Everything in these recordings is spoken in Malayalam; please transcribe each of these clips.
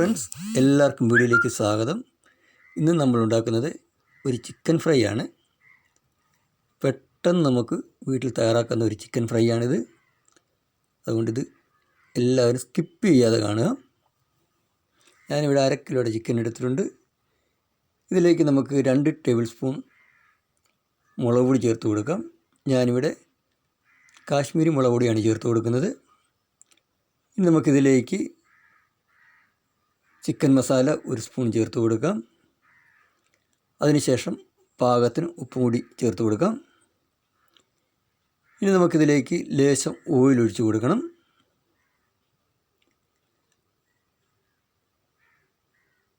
എല്ലാവർക്കും വീഡിയോയിലേക്ക് സ്വാഗതം. ഇന്ന് നമ്മൾ ഉണ്ടാക്കുന്നത് ഒരു ചിക്കൻ ഫ്രൈ ആണ് പെട്ടെന്ന് നമുക്ക് വീട്ടിൽ തയ്യാറാക്കുന്ന ഒരു ചിക്കൻ ഫ്രൈ ആണിത് അതുകൊണ്ടിത് എല്ലാവരും സ്കിപ്പ് ചെയ്യാതെ കാണുക. ഞാനിവിടെ അര കിലോയുടെ ചിക്കൻ എടുത്തിട്ടുണ്ട്. ഇതിലേക്ക് നമുക്ക് രണ്ട് ടേബിൾ സ്പൂൺ മുളക് പൊടി ചേർത്ത് കൊടുക്കാം. ഞാനിവിടെ കാശ്മീരി മുളക് പൊടിയാണ് ചേർത്ത് കൊടുക്കുന്നത്. ഇനി നമുക്കിതിലേക്ക് ചിക്കൻ മസാല ഒരു സ്പൂൺ ചേർത്ത് കൊടുക്കാം. അതിനുശേഷം പാകത്തിന് ഉപ്പും കൂടി ചേർത്ത് കൊടുക്കാം. ഇനി നമുക്കിതിലേക്ക് ലേശം ഓയിൽ ഒഴിച്ചു കൊടുക്കണം.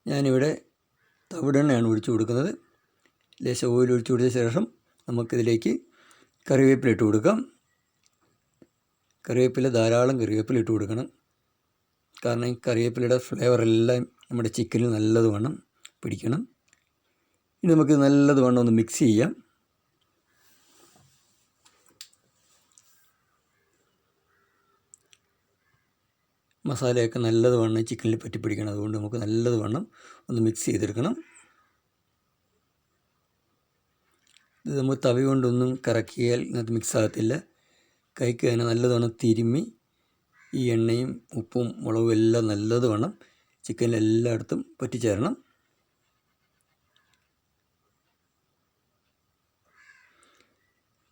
ഞാനിവിടെ തവിടെണ്ണയാണ് ഒഴിച്ചു കൊടുക്കുന്നത്. ലേശം ഓയിൽ ഒഴിച്ചു കൊടുത്ത ശേഷം നമുക്കിതിലേക്ക് കറിവേപ്പില ഇട്ട് കൊടുക്കാം. കറിവേപ്പില ധാരാളം കറിവേപ്പില ഇട്ട് കൊടുക്കണം. കാരണം ഈ കറിവേപ്പിലയുടെ ഫ്ലേവർ എല്ലാം നമ്മുടെ ചിക്കനിൽ നല്ലതുവണ്ണം പിടിക്കണം. ഇനി നമുക്ക് നല്ലതുവണ്ണം ഒന്ന് മിക്സ് ചെയ്യാം. മസാലയൊക്കെ നല്ലതുവണ്ണം ചിക്കനിൽ പറ്റി പിടിക്കണം. അതുകൊണ്ട് നമുക്ക് നല്ലതുവണ്ണം ഒന്ന് മിക്സ് ചെയ്തെടുക്കണം. ഇത് നമ്മൾ തവി കൊണ്ടൊന്നും കറക്കിയാൽ ഇതിനകത്ത് മിക്സ് ആകത്തില്ല. കൈക്ക് തന്നെ നല്ലതുവണ്ണം തിരുമ്മി. ഈ എണ്ണയും ഉപ്പും മുളകും എല്ലാം നല്ലത് വേണം. ചിക്കനിൽ എല്ലായിടത്തും പറ്റിച്ചേരണം.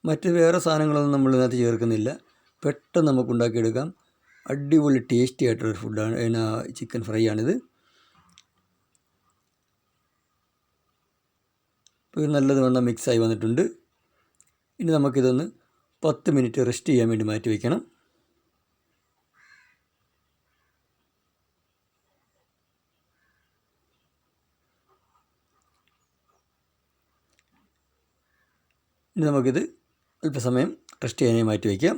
മറ്റ് വേറെ സാധനങ്ങളൊന്നും നമ്മൾ ഇതിനകത്ത് ചേർക്കുന്നില്ല. പെട്ടെന്ന് നമുക്ക് ഉണ്ടാക്കിയെടുക്കാം. അടിപൊളി ടേസ്റ്റി ആയിട്ടുള്ള ഫുഡാണ്. എന്നാ ചിക്കൻ ഫ്രൈ ആണിത് ഇപ്പോൾ ഇത് നല്ലത് നല്ലതുവണ്ണം മിക്സായി വന്നിട്ടുണ്ട്. ഇനി നമുക്കിതൊന്ന് പത്ത് മിനിറ്റ് റെസ്റ്റ് ചെയ്യാൻ വേണ്ടി മാറ്റി വയ്ക്കണം. ഇനി നമുക്കിത് അല്പസമയം റെസ്റ്റ് ചെയ്യാനായി മാറ്റി വയ്ക്കാം.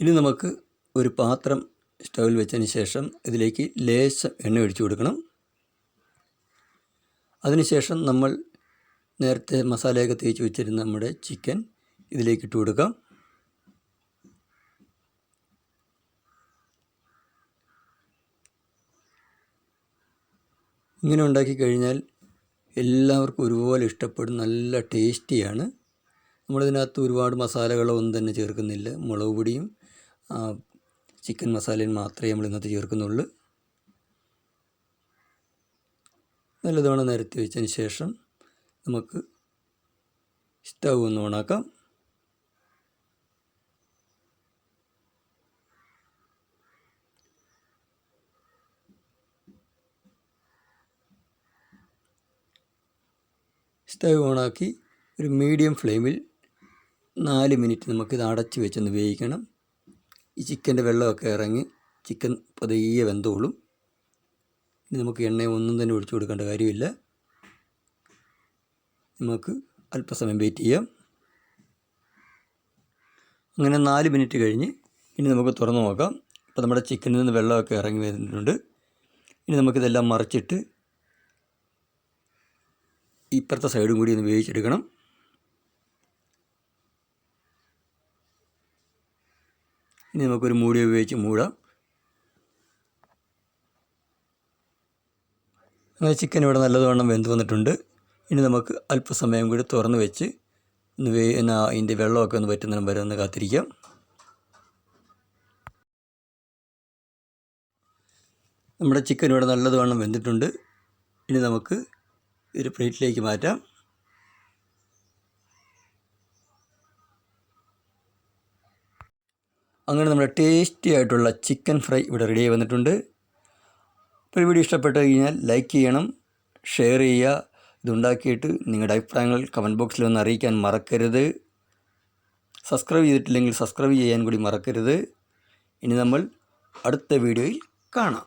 ഇനി നമുക്ക് ഒരു പാത്രം സ്റ്റൗവിൽ വെച്ചതിന് ശേഷം ഇതിലേക്ക് ലേശം എണ്ണ ഒഴിച്ചു കൊടുക്കണം. അതിനുശേഷം നമ്മൾ നേരത്തെ മസാലയൊക്കെ തേച്ച് വെച്ചിരുന്ന നമ്മുടെ ചിക്കൻ ഇതിലേക്ക് ഇട്ട് കൊടുക്കാം. ഇങ്ങനെ ഉണ്ടാക്കി കഴിഞ്ഞാൽ എല്ലാവർക്കും ഒരുപോലെ ഇഷ്ടപ്പെടും നല്ല ടേസ്റ്റിയാണ്. നമ്മളിതിനകത്ത് ഒരുപാട് മസാലകളോ ഒന്നും തന്നെ ചേർക്കുന്നില്ല. മുളക് പൊടിയും ചിക്കൻ മസാലയും മാത്രമേ നമ്മൾ ഇന്നത്തെ ചേർക്കുന്നുള്ളൂ. നല്ലതവണ നിരത്തി വെച്ചതിന് ശേഷം നമുക്ക് സ്റ്റൗ ഒന്ന് ഓണാക്കാം. സ്റ്റവ് ഓണാക്കി ഒരു മീഡിയം ഫ്ലെയിമിൽ നാല് മിനിറ്റ് നമുക്കിത് അടച്ച് വെച്ചൊന്ന് വേവിക്കണം. ഈ ചിക്കന്റെ വെള്ളമൊക്കെ ഇറങ്ങി ചിക്കൻ പതിയെ വെന്തോളും. ഇനി നമുക്ക് എണ്ണ ഒന്നും തന്നെ ഒഴിച്ചു കൊടുക്കേണ്ട കാര്യമില്ല. നമുക്ക് അല്പസമയം വെയിറ്റ് ചെയ്യാം. അങ്ങനെ നാല് മിനിറ്റ് കഴിഞ്ഞ് ഇനി നമുക്ക് തുറന്ന് നോക്കാം. അപ്പോൾ നമ്മുടെ ചിക്കനിൽ നിന്ന് വെള്ളമൊക്കെ ഇറങ്ങി വരുന്നുണ്ട്. ഇനി നമുക്കിതെല്ലാം മറിച്ചിട്ട് ഇപ്പുറത്തെ സൈഡും കൂടി ഒന്ന് വേവിച്ചെടുക്കണം. ഇനി നമുക്കൊരു മൂടി ഉപയോഗിച്ച് മൂടാം. അങ്ങനെ ചിക്കൻ ഇവിടെ നല്ലതുവണ്ണം വെന്ത് വന്നിട്ടുണ്ട്. ഇനി നമുക്ക് അല്പസമയം കൂടി തുറന്ന് വെച്ച് ഒന്ന് വേ അതിന്റെ വെള്ളമൊക്കെ ഒന്ന് പറ്റുന്നതിനും വരെ ഒന്ന് കാത്തിരിക്കാം. നമ്മുടെ ചിക്കൻ ഇവിടെ നല്ലതുവണ്ണം വെന്തിട്ടുണ്ട്. ഇനി നമുക്ക് ഒരു പ്ലേറ്റിലേക്ക് മാറ്റാം. അങ്ങനെ നമ്മുടെ ടേസ്റ്റി ആയിട്ടുള്ള ചിക്കൻ ഫ്രൈ ഇവിടെ റെഡി ആയി വന്നിട്ടുണ്ട്. അപ്പോൾ ഈ വീഡിയോ ഇഷ്ടപ്പെട്ട് കഴിഞ്ഞാൽ ലൈക്ക് ചെയ്യണം ഷെയർ ചെയ്യുക. ഇതുണ്ടാക്കിയിട്ട് നിങ്ങളുടെ അഭിപ്രായങ്ങൾ കമന്റ് ബോക്സിൽ ഒന്ന് അറിയിക്കാൻ മറക്കരുത്. സബ്സ്ക്രൈബ് ചെയ്തിട്ടില്ലെങ്കിൽ സബ്സ്ക്രൈബ് ചെയ്യാൻ കൂടി മറക്കരുത്. ഇനി നമ്മൾ അടുത്ത വീഡിയോയിൽ കാണാം.